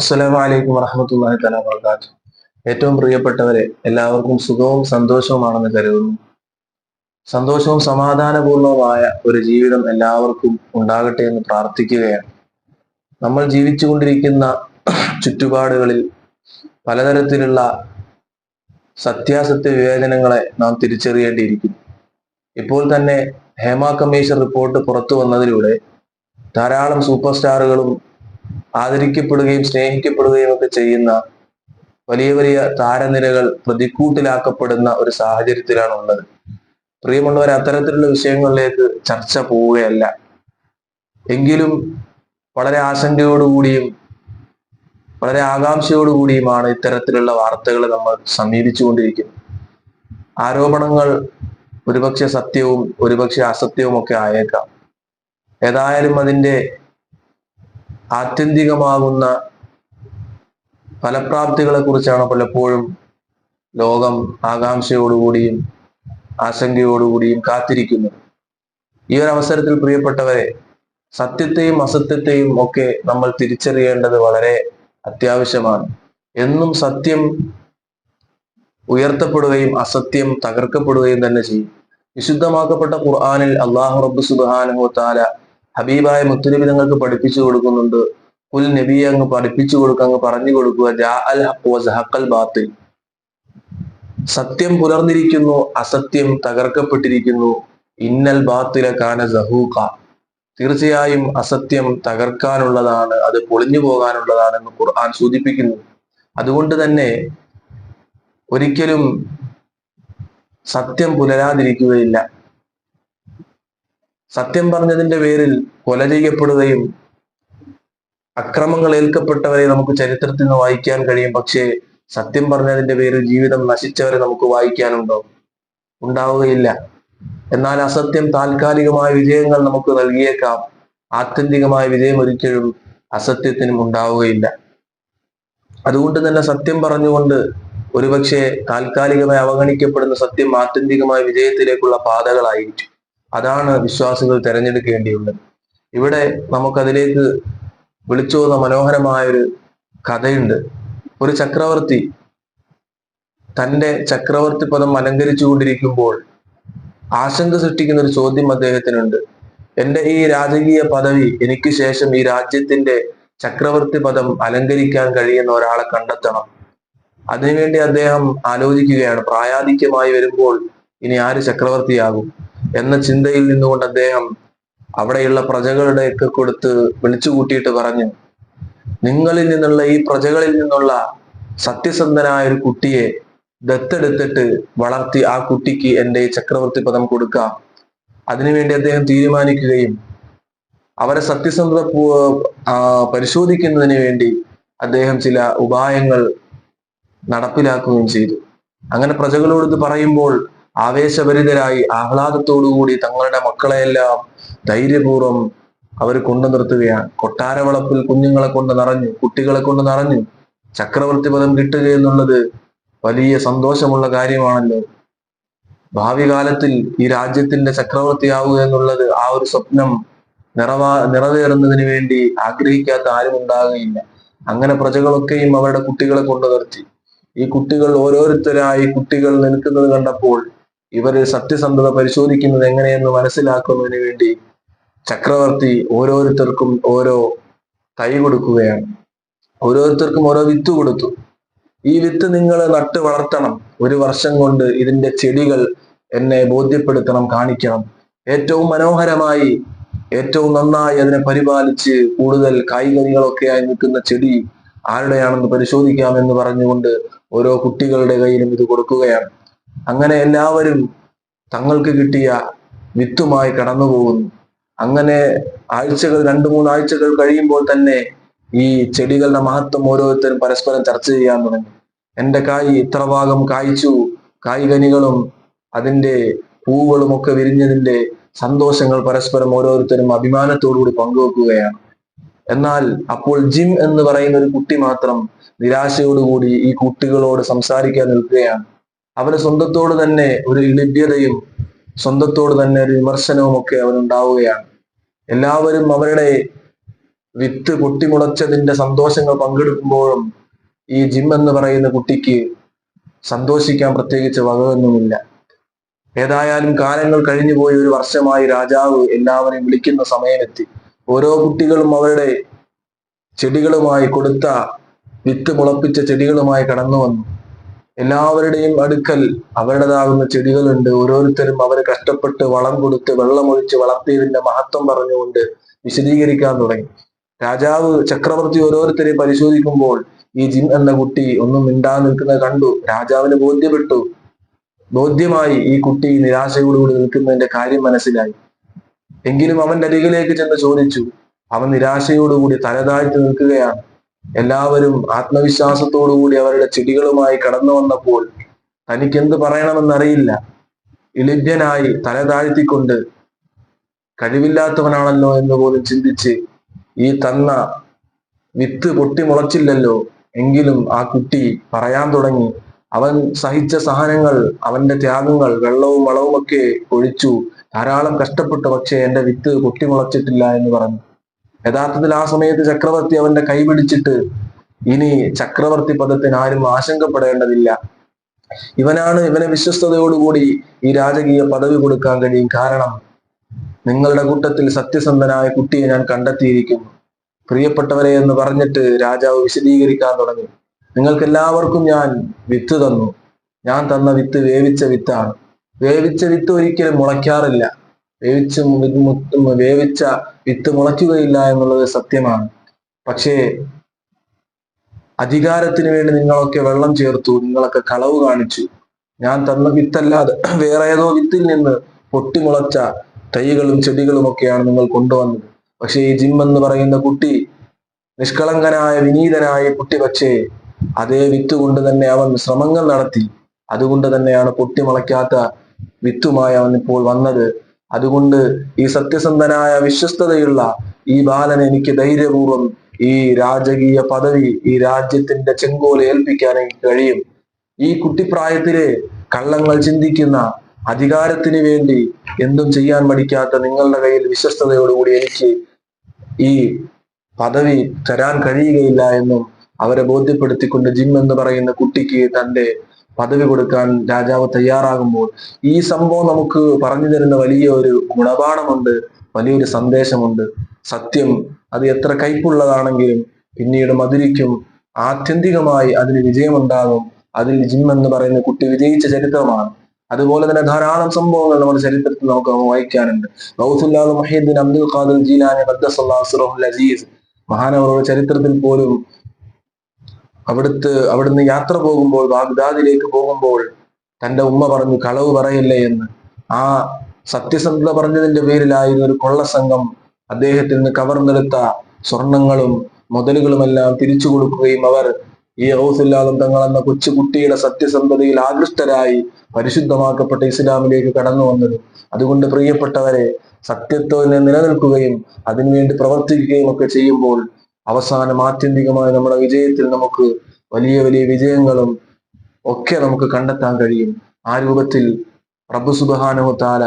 അസ്സലാമു അലൈക്കും വറഹമത്തല്ലാഹി തല വബറകാതുഹു. ഏറ്റവും പ്രിയപ്പെട്ടവരെ എല്ലാവർക്കും സുഖവും സന്തോഷവുമാണെന്ന് കരുതുന്നു. സന്തോഷവും സമാധാനപൂർണവുമായ ഒരു ജീവിതം എല്ലാവർക്കും ഉണ്ടാകട്ടെ എന്ന് പ്രാർത്ഥിക്കുകയാണ്. നമ്മൾ ജീവിച്ചുകൊണ്ടിരിക്കുന്ന ചുറ്റുപാടുകളിൽ പലതരത്തിലുള്ള സത്യാസത്യ വിവേചനങ്ങളെ നാം തിരിച്ചറിയേണ്ടിയിരിക്കുന്നു. ഇപ്പോൾ തന്നെ ഹേമ കമ്മീഷൻ റിപ്പോർട്ട് പുറത്തു വന്നതിലൂടെ ധാരാളം സൂപ്പർ സ്റ്റാറുകളും ആദരിക്കപ്പെടുകയും സ്നേഹിക്കപ്പെടുകയും ഒക്കെ ചെയ്യുന്ന വലിയ വലിയ താരനിരകൾ പ്രതിക്കൂട്ടിലാക്കപ്പെടുന്ന ഒരു സാഹചര്യത്തിലാണ് ഉള്ളത്. പ്രിയമുള്ളവർ അത്തരത്തിലുള്ള വിഷയങ്ങളിലേക്ക് ചർച്ച പോവുകയല്ല. എങ്കിലും വളരെ ആശങ്കയോടുകൂടിയും വളരെ ആകാംക്ഷയോടുകൂടിയുമാണ് ഇത്തരത്തിലുള്ള വാർത്തകൾ നമ്മൾ സമീപിച്ചുകൊണ്ടിരിക്കുന്നത്. ആരോപണങ്ങൾ ഒരുപക്ഷെ സത്യവും ഒരുപക്ഷെ അസത്യവും ഒക്കെ ആയേക്കാം. ഏതായാലും അതിന്റെ ആത്യന്തികമാകുന്ന ഫലപ്രാപ്തികളെ കുറിച്ചാണ് പലപ്പോഴും ലോകം ആകാംക്ഷയോടുകൂടിയും ആശങ്കയോടുകൂടിയും കാത്തിരിക്കുന്നത്. ഈ ഒരു അവസരത്തിൽ പ്രിയപ്പെട്ടവരെ സത്യത്തെയും അസത്യത്തെയും ഒക്കെ നമ്മൾ തിരിച്ചറിയേണ്ടത് വളരെ അത്യാവശ്യമാണ്. എന്നും സത്യം ഉയർത്തപ്പെടുകയും അസത്യം തകർക്കപ്പെടുകയും തന്നെ ചെയ്യും. വിശുദ്ധമാക്കപ്പെട്ട ഖുർആാനിൽ അള്ളാഹു റബ്ബ് സുബാനുഹു താല ഹബീബായ മുത്തുനബി നിങ്ങൾക്ക് പഠിപ്പിച്ചു കൊടുക്കുന്നുണ്ട്. കുൽ നബി അങ്ങ് പഠിപ്പിച്ചു കൊടുക്കുക അങ്ങ് പറഞ്ഞു കൊടുക്കുക. ജാ അൽ സഹഖൽ ബാത്തിൽ. സത്യം പുലർന്നിരിക്കുന്നു അസത്യം തകർക്കപ്പെട്ടിരിക്കുന്നു. ഇന്നൽ ബാത്തില കാന സഹൂക്ക തീർച്ചയായും അസത്യം തകർക്കാനുള്ളതാണ് അത് പൊളിഞ്ഞു പോകാനുള്ളതാണെന്ന് ഖുർആൻ സൂചിപ്പിക്കുന്നു. അതുകൊണ്ട് തന്നെ ഒരിക്കലും സത്യം പുലരാതിരിക്കുകയില്ല. സത്യം പറഞ്ഞതിന്റെ പേരിൽ കൊല ചെയ്യപ്പെടുകയും അക്രമങ്ങൾ ഏൽക്കപ്പെട്ടവരെ നമുക്ക് ചരിത്രത്തിൽ നിന്ന് വായിക്കാൻ കഴിയും. പക്ഷേ സത്യം പറഞ്ഞതിന്റെ പേരിൽ ജീവിതം നശിച്ചവരെ നമുക്ക് വായിക്കാനുണ്ടോ? ഉണ്ടാവുകയില്ല. എന്നാൽ അസത്യം താൽക്കാലികമായ വിജയങ്ങൾ നമുക്ക് നൽകിയേക്കാം. ആത്യന്തികമായ വിജയം ഒരിക്കലും അസത്യത്തിനും ഉണ്ടാവുകയില്ല. അതുകൊണ്ട് തന്നെ സത്യം പറഞ്ഞുകൊണ്ട് ഒരുപക്ഷെ താൽക്കാലികമായി അവഗണിക്കപ്പെടുന്ന സത്യം ആത്യന്തികമായ വിജയത്തിലേക്കുള്ള പാതകളായിരിക്കും. അതാണ് വിശ്വാസികൾ തിരഞ്ഞെടുക്കേണ്ടിയുള്ളത്. ഇവിടെ നമുക്കതിലേക്ക് വിളിച്ചോന്ന മനോഹരമായ ഒരു കഥയുണ്ട്. ഒരു ചക്രവർത്തി തന്റെ ചക്രവർത്തി പദം അലങ്കരിച്ചുകൊണ്ടിരിക്കുമ്പോൾ ആശങ്ക സൃഷ്ടിക്കുന്ന ഒരു ചോദ്യം അദ്ദേഹത്തിനുണ്ട്. എന്റെ ഈ രാജകീയ പദവി എനിക്ക് ശേഷം ഈ രാജ്യത്തിന്റെ ചക്രവർത്തി പദം അലങ്കരിക്കാൻ കഴിയുന്ന ഒരാളെ കണ്ടെത്തണം. അതിനുവേണ്ടി അദ്ദേഹം ആലോചിക്കുകയാണ്. പ്രായാധിക്യമായി വരുമ്പോൾ ഇനി ആര് ചക്രവർത്തിയാകും? എന്ന ചിന്തയിൽ നിന്നുകൊണ്ട് അദ്ദേഹം അവിടെയുള്ള പ്രജകളുടെയൊക്കെ കൊടുത്ത് വിളിച്ചു കൂട്ടിയിട്ട് പറഞ്ഞു നിങ്ങളിൽ നിന്നുള്ള ഈ പ്രജകളിൽ നിന്നുള്ള സത്യസന്ധനായ ഒരു കുട്ടിയെ ദത്തെടുത്തിട്ട് വളർത്തി ആ കുട്ടിക്ക് എന്റെ ചക്രവർത്തി പദം കൊടുക്കാം. അതിനുവേണ്ടി അദ്ദേഹം തീരുമാനിക്കുകയും അവരെ സത്യസന്ധത പരിശോധിക്കുന്നതിന് വേണ്ടി അദ്ദേഹം ചില ഉപായങ്ങൾ നടപ്പിലാക്കുകയും ചെയ്തു. അങ്ങനെ പ്രജകളോട് ഇത് പറയുമ്പോൾ ആവേശഭരിതരായി ആഹ്ലാദത്തോടുകൂടി തങ്ങളുടെ മക്കളെയെല്ലാം ധൈര്യപൂർവം അവർ കൊണ്ടു നിർത്തുകയാണ്. കൊട്ടാരവളപ്പിൽ കുഞ്ഞുങ്ങളെ കൊണ്ട് നിറഞ്ഞു കുട്ടികളെ കൊണ്ട് നിറഞ്ഞു ചക്രവർത്തി പദം കിട്ടുക എന്നുള്ളത് വലിയ സന്തോഷമുള്ള കാര്യമാണല്ലോ. ഭാവി കാലത്തിൽ ഈ രാജ്യത്തിന്റെ ചക്രവർത്തിയാവുക എന്നുള്ളത് ആ ഒരു സ്വപ്നം നിറവാ നിറവേറുന്നതിന് വേണ്ടി ആഗ്രഹിക്കാത്ത ആരും ഉണ്ടാകുകയില്ല. അങ്ങനെ പ്രജകളൊക്കെയും അവരുടെ കുട്ടികളെ കൊണ്ടു നിർത്തി. ഈ കുട്ടികൾ ഓരോരുത്തരായി കുട്ടികൾ നിൽക്കുന്നത് കണ്ടപ്പോൾ ഇവർ സത്യസന്ധത പരിശോധിക്കുന്നത് എങ്ങനെയെന്ന് മനസ്സിലാക്കുന്നതിന് വേണ്ടി ചക്രവർത്തി ഓരോരുത്തർക്കും ഓരോ തൈ കൊടുക്കുകയാണ്. ഓരോരുത്തർക്കും ഓരോ വിത്ത് കൊടുത്തു. ഈ വിത്ത് നിങ്ങൾ നട്ട് വളർത്തണം. ഒരു വർഷം കൊണ്ട് ഇതിന്റെ ചെടികൾ എന്നെ ബോധ്യപ്പെടുത്തണം കാണിക്കണം. ഏറ്റവും മനോഹരമായി ഏറ്റവും നന്നായി അതിനെ പരിപാലിച്ച് കൂടുതൽ കായ്കനികളൊക്കെയായി നിൽക്കുന്ന ചെടി ആരുടെയാണെന്ന് പരിശോധിക്കാമെന്ന് പറഞ്ഞുകൊണ്ട് ഓരോ കുട്ടികളുടെ കയ്യിലും ഇത് കൊടുക്കുകയാണ്. അങ്ങനെ എല്ലാവരും തങ്ങൾക്ക് കിട്ടിയ വിത്തുമായി കടന്നു പോകുന്നു അങ്ങനെ ആഴ്ചകൾ രണ്ടു മൂന്ന് ആഴ്ചകൾ കഴിയുമ്പോൾ തന്നെ ഈ ചെടികളുടെ മഹത്വം ഓരോരുത്തരും പരസ്പരം ചർച്ച ചെയ്യാൻ തുടങ്ങി. എന്റെ കായ് ഇത്ര ഭാഗം കായ്ച്ചു. കായ്കനികളും അതിന്റെ പൂവുകളും ഒക്കെ വിരിഞ്ഞതിന്റെ സന്തോഷങ്ങൾ പരസ്പരം ഓരോരുത്തരും അഭിമാനത്തോടുകൂടി പങ്കുവെക്കുകയാണ്. എന്നാൽ അപ്പോൾ ജിം എന്ന് പറയുന്ന ഒരു കുട്ടി മാത്രം നിരാശയോടുകൂടി ഈ കുട്ടികളോട് സംസാരിക്കാൻ നിൽക്കുകയാണ്. അവന് സ്വന്തത്തോട് തന്നെ ഒരു ലഭ്യതയും സ്വന്തത്തോട് തന്നെ ഒരു വിമർശനവും ഒക്കെ അവനുണ്ടാവുകയാണ്. എല്ലാവരും അവരുടെ വിത്ത് പൊട്ടിമുളച്ചതിന്റെ സന്തോഷങ്ങൾ പങ്കെടുക്കുമ്പോഴും ഈ ജിം എന്ന് പറയുന്ന കുട്ടിക്ക് സന്തോഷിക്കാൻ പ്രത്യേകിച്ച് വകയൊന്നുമില്ല. ഏതായാലും കാലങ്ങൾ കഴിഞ്ഞുപോയി ഒരു വർഷമായി രാജാവ് എല്ലാവരെയും വിളിക്കുന്ന സമയമെത്തി. ഓരോ കുട്ടികളും അവരുടെ ചെടികളുമായി കൊടുത്ത വിത്ത് മുളപ്പിച്ച ചെടികളുമായി കടന്നു വന്നു എല്ലാവരുടെയും അടുക്കൽ അവരുടേതാകുന്ന ചെടികളുണ്ട്. ഓരോരുത്തരും അവർ കഷ്ടപ്പെട്ട് വളം കൊടുത്ത് വെള്ളമൊഴിച്ച് വളർത്തിയതിന്റെ മഹത്വം പറഞ്ഞുകൊണ്ട് വിശദീകരിക്കാൻ തുടങ്ങി. രാജാവ് ചക്രവർത്തി ഓരോരുത്തരെയും പരിശോധിക്കുമ്പോൾ ഈ ജിൻ എന്ന കുട്ടി ഒന്നും മിണ്ടാൻ നിൽക്കുന്നത് കണ്ടു. രാജാവിന് ബോധ്യപ്പെട്ടു. ബോധ്യമായി ഈ കുട്ടി നിരാശയോടുകൂടി നിൽക്കുന്നതിന്റെ കാര്യം മനസ്സിലായി. എങ്കിലും അവന്റെ അരികിലേക്ക് ചെന്ന് ചോദിച്ചു. അവൻ നിരാശയോടുകൂടി തലതാഴ്ത്തി നിൽക്കുകയാണ്. എല്ലാവരും ആത്മവിശ്വാസത്തോടുകൂടി അവരുടെ ചെടികളുമായി കടന്നു വന്നപ്പോൾ തനിക്കെന്ത് പറയണമെന്നറിയില്ല. ഇളിഭ്യനായി തല താഴ്ത്തിക്കൊണ്ട് കഴിവില്ലാത്തവനാണല്ലോ എന്ന് പോലും ചിന്തിച്ച് ഈ തന്ന വിത്ത് പൊട്ടിമുളച്ചില്ലല്ലോ എങ്കിലും ആ കുട്ടി പറയാൻ തുടങ്ങി. അവൻ സഹിച്ച സഹനങ്ങൾ അവന്റെ ത്യാഗങ്ങൾ വെള്ളവും വളവും ഒക്കെ ഒഴിച്ചു. ധാരാളം കഷ്ടപ്പെട്ടു പക്ഷേ എന്റെ വിത്ത് പൊട്ടിമുളച്ചിട്ടില്ല എന്ന് പറഞ്ഞു. യഥാർത്ഥത്തിൽ ആ സമയത്ത് ചക്രവർത്തി അവന്റെ കൈ പിടിച്ചിട്ട് ഇനി ചക്രവർത്തി പദത്തിന് ആരും ആശങ്കപ്പെടേണ്ടതില്ല. ഇവനാണ് ഇവനെ വിശ്വസ്തയോടുകൂടി ഈ രാജകീയ പദവി കൊടുക്കാൻ കഴിയും. കാരണം നിങ്ങളുടെ കൂട്ടത്തിൽ സത്യസന്ധനായ കുട്ടിയെ ഞാൻ കണ്ടെത്തിയിരിക്കുന്നു. പ്രിയപ്പെട്ടവരെ എന്ന് പറഞ്ഞിട്ട് രാജാവ് വിശദീകരിക്കാൻ തുടങ്ങി. നിങ്ങൾക്ക് എല്ലാവർക്കും ഞാൻ വിത്ത് തന്നു. ഞാൻ തന്ന വിത്ത് വേവിച്ച വിത്താണ്. വേവിച്ച വിത്ത് ഒരിക്കലും മുളയ്ക്കാറില്ല. വേവിച്ച് വിത്തും വേവിച്ച വിത്ത് മുളയ്ക്കുകയില്ല എന്നുള്ളത് സത്യമാണ്. പക്ഷേ അധികാരത്തിന് വേണ്ടി നിങ്ങളൊക്കെ വെള്ളം ചേർത്തു നിങ്ങളൊക്കെ കളവ് കാണിച്ചു. ഞാൻ തന്ന വിത്തല്ലാതെ വേറെ ഏതോ വിത്തിൽ നിന്ന് പൊട്ടിമുളച്ച തൈകളും ചെടികളും ഒക്കെയാണ് നിങ്ങൾ കൊണ്ടുവന്നത്. പക്ഷേ ഈ ജിം എന്ന് പറയുന്ന കുട്ടി നിഷ്കളങ്കനായ വിനീതനായ കുട്ടി പക്ഷേ അതേ വിത്ത് കൊണ്ട് തന്നെ അവൻ ശ്രമങ്ങൾ നടത്തി. അതുകൊണ്ട് തന്നെയാണ് പൊട്ടിമുളയ്ക്കാത്ത വിത്തുമായി അവൻ ഇപ്പോൾ വന്നത്. അതുകൊണ്ട് ഈ സത്യസന്ധനായ വിശ്വസ്തതയുള്ള ഈ ബാലൻ എനിക്ക് ധൈര്യപൂർവം ഈ രാജകീയ പദവി ഈ രാജ്യത്തിന്റെ ചെങ്കോല ഏൽപ്പിക്കാൻ എനിക്ക് കഴിയും. ഈ കുട്ടിപ്രായത്തിലെ കള്ളങ്ങൾ ചിന്തിക്കുന്ന അധികാരത്തിന് വേണ്ടി എന്തും ചെയ്യാൻ മടിക്കാത്ത നിങ്ങളുടെ കയ്യിൽ വിശ്വസ്തതയോടുകൂടി എനിക്ക് ഈ പദവി തരാൻ കഴിയുകയില്ല എന്നും അവരെ ബോധ്യപ്പെടുത്തിക്കൊണ്ട് ജിം എന്ന് പറയുന്ന കുട്ടിക്ക് തന്റെ പദവി കൊടുക്കാൻ രാജാവ് തയ്യാറാകുമ്പോൾ ഈ സംഭവം നമുക്ക് പറഞ്ഞു തരുന്ന വലിയ ഒരു ഗുണപാഠമുണ്ട് വലിയൊരു സന്ദേശമുണ്ട്. സത്യം അത് എത്ര കയ്പുള്ളതാണെങ്കിലും പിന്നീട് മധുരിക്കും. ആത്യന്തികമായി അതിന് വിജയമുണ്ടാകും. അതിൽ ജിം എന്ന് പറയുന്ന കുട്ടി വിജയിച്ച ചരിത്രമാണ്. അതുപോലെ തന്നെ ധാരാളം സംഭവങ്ങൾ നമ്മുടെ ചരിത്രത്തിൽ നമുക്ക് വായിക്കാനുണ്ട്. ഗൗസുല്ലാഹ് മഹീദ്ദീൻ അബ്ദുൽ ഖാദിർ ജീലാനി അസീസ് മഹാനവരുടെ ചരിത്രത്തിൽ പോലും അവിടുത്തെ അവിടുന്ന് യാത്ര പോകുമ്പോൾ ബാഗ്ദാദിലേക്ക് പോകുമ്പോൾ തന്റെ ഉമ്മ പറഞ്ഞു കളവ് പറയില്ലേ എന്ന്. ആ സത്യസന്ധത പറഞ്ഞതിന്റെ പേരിലായിരുന്നു ഒരു കൊള്ളസംഘം അദ്ദേഹത്തിൽ നിന്ന് കവർന്നെടുത്ത സ്വർണങ്ങളും മുതലുകളുമെല്ലാം തിരിച്ചു കൊടുക്കുകയും അവർ ഈ ഔസില്ലാദം തങ്ങൾ എന്ന കൊച്ചു കുട്ടിയുടെ സത്യസന്ധതയിൽ ആകൃഷ്ടരായി പരിശുദ്ധമാക്കപ്പെട്ട ഇസ്ലാമിലേക്ക് കടന്നു വന്നത്. അതുകൊണ്ട് പ്രിയപ്പെട്ടവരെ സത്യത്തോനെ നിലനിൽക്കുകയും അതിനുവേണ്ടി പ്രവർത്തിക്കുകയും ഒക്കെ ചെയ്യുമ്പോൾ അവസാനം ആത്യന്തികമായ നമ്മുടെ വിജയത്തിൽ നമുക്ക് വലിയ വലിയ വിജയങ്ങളും ഒക്കെ നമുക്ക് കണ്ടെത്താൻ കഴിയും. ആ രൂപത്തിൽ പ്രഭു താല